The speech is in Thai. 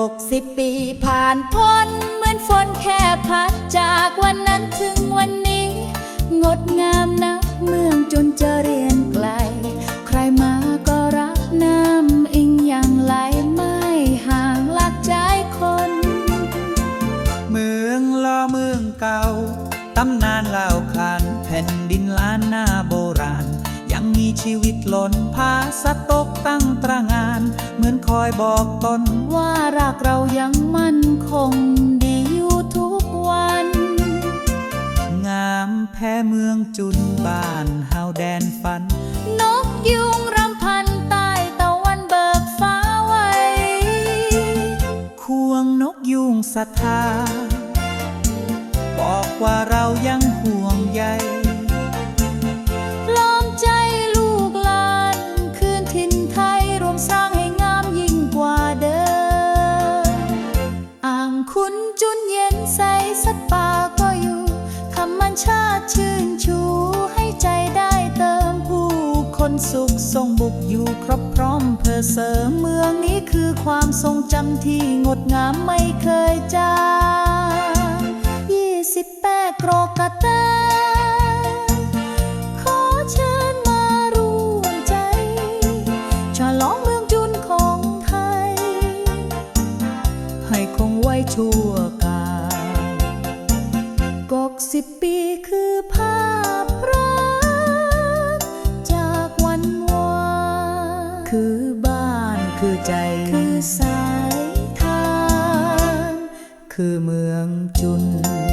60ปีผ่านพ้น เหมือนฝนแค่พัดจากวันนั้นถึงวันนี้ งดงามนักเมืองจนจะเรียนไกล ใครมาก็รักน้ำอิงอย่างไหลไม่ห่างหลักใจคน เมืองล้อเมืองเก่าตำนานเล่าขานแผ่นดินล้านนาโบราณ ยังมีชีวิตหล่นพาสะตกตั้งตระงานเมือ คอยบอกตนว่ารักเรายังมั่นคงดีอยู่ทุกวัน งามแพ้เมืองจุนบ้านเฮาแดนฝัน นกยุงรำพันใต้ตะวันเบิกฟ้าไว้ ควงนกยุงศรัทธาบอกว่าเร สุขทรงบุกอยู่ครบพร้อมเพื่อเสริมเมืองนี้คือความทรงจำที่งดงามไม่เคยจางยี่สิบแปดโกรกะแตขอเชิญมาร่วมใจ ฉลองเมืองจุนของไทย ให้คงไว้ชู xuân